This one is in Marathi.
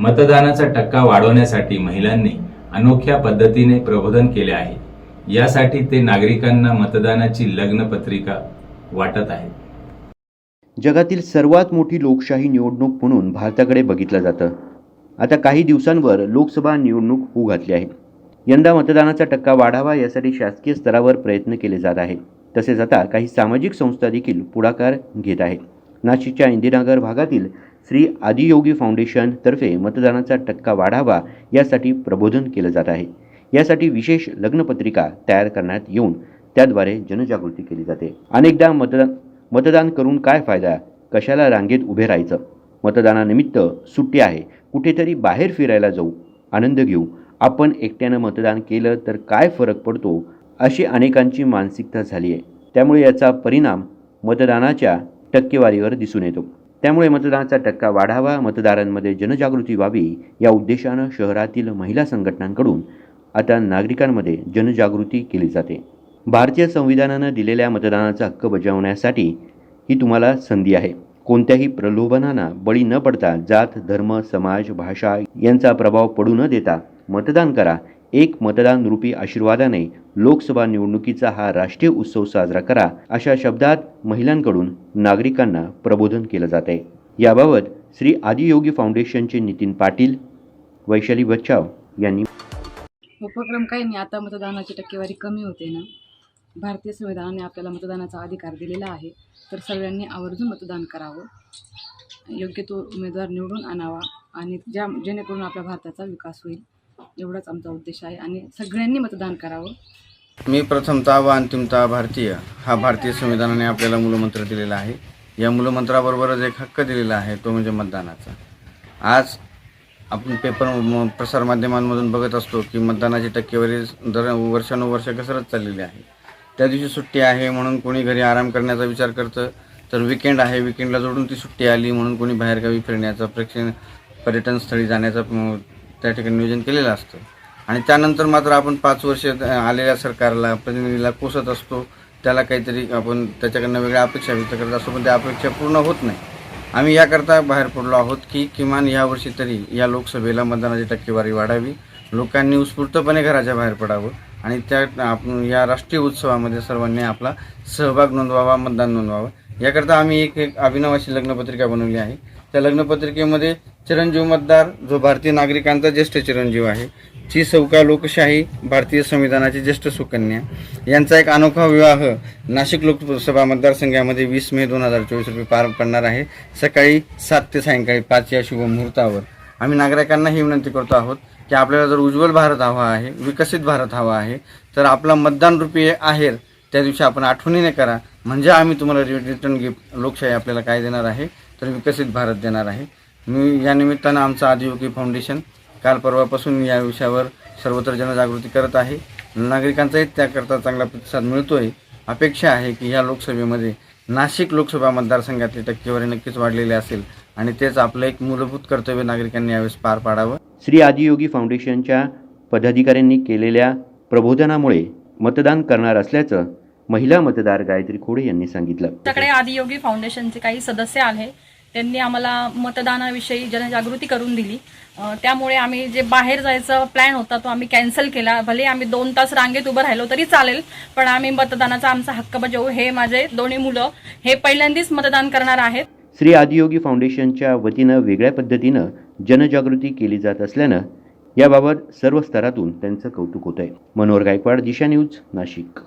मतदानाचा टक्का वाढवण्यासाठी महिलांनी अनोख्या पद्धतीने प्रबोधन केले आहे. यासाठी ते नागरिकांना मतदानाची लग्न पत्रिका वाटत आहेत जगातील सर्वात मोठी लोकशाही निवडणूक म्हणून भारताकडे बघितलं जातं. आता काही दिवसांवर लोकसभा निवडणूक होऊ घातली आहे. यंदा मतदानाचा टक्का वाढावा यासाठी शासकीय स्तरावर प्रयत्न केले जात आहे. तसेच आता काही सामाजिक संस्था देखील पुढाकार घेत आहेत. नाशिकच्या इंदिरानगर भागातील श्री आदियोगी फाउंडेशनतर्फे मतदानाचा टक्का वाढावा यासाठी प्रबोधन केलं जात आहे. यासाठी विशेष लग्नपत्रिका तयार करण्यात येऊन त्याद्वारे जनजागृती केली जाते. अनेकदा मतदान मतदान करून काय फायदा? कशाला रांगेत उभे राहायचं? मतदानानिमित्त सुट्टी आहे. कुठेतरी बाहेर फिरायला जाऊ. आनंद घेऊ. आपण एकट्यानं मतदान केलं तर काय फरक पडतो? अशी अनेकांची मानसिकता झाली आहे त्यामुळे याचा परिणाम मतदानाच्या टक्केवारीवर दिसून येतो. त्यामुळे मतदानाचा टक्का वाढावा मतदारांमध्ये जनजागृती व्हावी या उद्देशानं शहरातील महिला संघटनांकडून आता नागरिकांमध्ये जनजागृती केली जाते. भारतीय संविधानानं दिलेल्या मतदानाचा हक्क बजावण्यासाठी ही तुम्हाला संधी आहे. कोणत्याही प्रलोभनांना बळी न पडता जात धर्म समाज भाषा यांचा प्रभाव पडू न देता मतदान करा. एक मतदान रूपी आशीर्वादाने लोकसभा निवडणुकीचा हा राष्ट्रीय उत्सव साजरा करा अशा शब्दात महिलांकडून नागरिकांना प्रबोधन केलं जात. आहे याबाबत श्री आदियोगी फाउंडेशनचे नितीन पाटील वैशाली बच्चाव यांनी उपक्रम काही नाही आता मतदानाची टक्केवारी कमी होते ना. भारतीय संविधानाने आपल्याला मतदानाचा अधिकार दिलेला आहे तर सगळ्यांनी आवर्जून मतदान करावं. योग्य तो उमेदवार निवडून आणावा आणि ज्या जेणेकरून आपल्या भारताचा विकास होईल. एवढाच आमचा उद्देश आहे आणि सगळ्यांनी मतदान करावं. मी प्रथमतः व अंतिमतः भारतीय हा भारतीय संविधानाने आपल्याला मूलमंत्र दिलेला आहे. या मूलमंत्राबरोबरच एक हक्क दिलेला आहे तो म्हणजे मतदानाचा. आज आपण पेपर प्रसारमाध्यमांमधून बघत असतो की मतदानाची टक्केवारी दर वर्षानुवर्ष घसरत चाललेली आहे. त्या दिवशी सुट्टी आहे म्हणून कोणी घरी आराम करण्याचा विचार करतं तर विकेंड आहे विकेंडला जोडून ती सुट्टी आली म्हणून कोणी बाहेरगावी फिरण्याचा प्रेक्षण पर्यटनस्थळी जाण्याचा त्या ठिकाणी नियोजन केलेलं असतं. आणि त्यानंतर मात्र आपण पाच वर्ष आलेल्या सरकारला प्रतिनिधीला कोसत असतो. त्याला काहीतरी आपण त्याच्याकडनं वेगळ्या अपेक्षा व्यक्त करत असतो पण त्या अपेक्षा पूर्ण होत नाही. आम्ही याकरता बाहेर पडलो आहोत की किमान यावर्षी तरी या लोकसभेला मतदानाची टक्केवारी वाढावी. लोकांनी उत्स्फूर्तपणे घराच्या बाहेर पडावं आणि त्या आपण या राष्ट्रीय उत्सवामध्ये सर्वांनी आपला सहभाग नोंदवावा मतदान नोंदवावं. याकरता आम्ही एक एक अभिनव अशी लग्नपत्रिका बनवली आहे. त्या लग्नपत्रिकेमध्ये चिरंजीव मतदार जो भारतीय नागरिकांचा ज्येष्ठ चिरंजीव आहे ची सौका लोकशाही भारतीय संविधानाची ज्येष्ठ सुकन्या. यांचा एक अनोखा विवाह नाशिक लोकसभा मतदारसंघामध्ये वीस मे दोन हजार चोवीस रोजी पार पडणार आहे. सकाळी सात ते सायंकाळी पाच या शुभ मुहूर्तावर. आम्ही नागरिकांना ही विनंती करतो आहोत की आपल्याला जर उज्ज्वल भारत हवा आहे विकसित भारत हवा आहे तर आपला मतदान रुपये आहेर त्या दिवशी आपण आठवणीने करा. म्हणजे आम्ही तुम्हाला रिटर्न गिफ्ट लोकशाही आपल्याला काय देणार आहे तर विकसित भारत देणार आहे. मी या निमित्तानं आमचं आदियोगी फाउंडेशन काल परवापासून या विषयावर सर्वत्र जनजागृती करत आहे. नागरिकांचाही त्याकरता चांगला प्रतिसाद मिळतोय. अपेक्षा आहे की ह्या लोकसभेमध्ये नाशिक लोकसभा मतदारसंघातली टक्केवारी नक्कीच वाढलेली असेल आणि तेच आपलं एक मूलभूत कर्तव्य नागरिकांनी यावेळेस पार पाडावं. श्री आदियोगी फाउंडेशनच्या पदाधिकाऱ्यांनी केलेल्या प्रबोधनामुळे मतदान करणार असल्याचं महिला मतदार गायत्री खोडे यांनी सांगितलं. आमच्याकडे आदियोगी फाउंडेशनचे काही सदस्य आले त्यांनी आम्हाला मतदानाविषयी जनजागृती करून दिली. त्यामुळे आम्ही जे बाहेर जायचा प्लॅन होता तो आम्ही कॅन्सल केला. भले आम्ही दोन तास रांगेत उभं राहिलो तरी चालेल पण आम्ही मतदानाचा आमचा हक्क बजावू. हे माझे दोन्ही मुलं हे पहिल्यांदाच मतदान करणार आहेत. श्री आदियोगी फाउंडेशनच्या वतीनं वेगळ्या पद्धतीनं जनजागृती केली जात असल्यानं याबाबत सर्व स्तरातून त्यांचं कौतुक होत आहे मनोहर गायकवाड दिशा न्यूज नाशिक.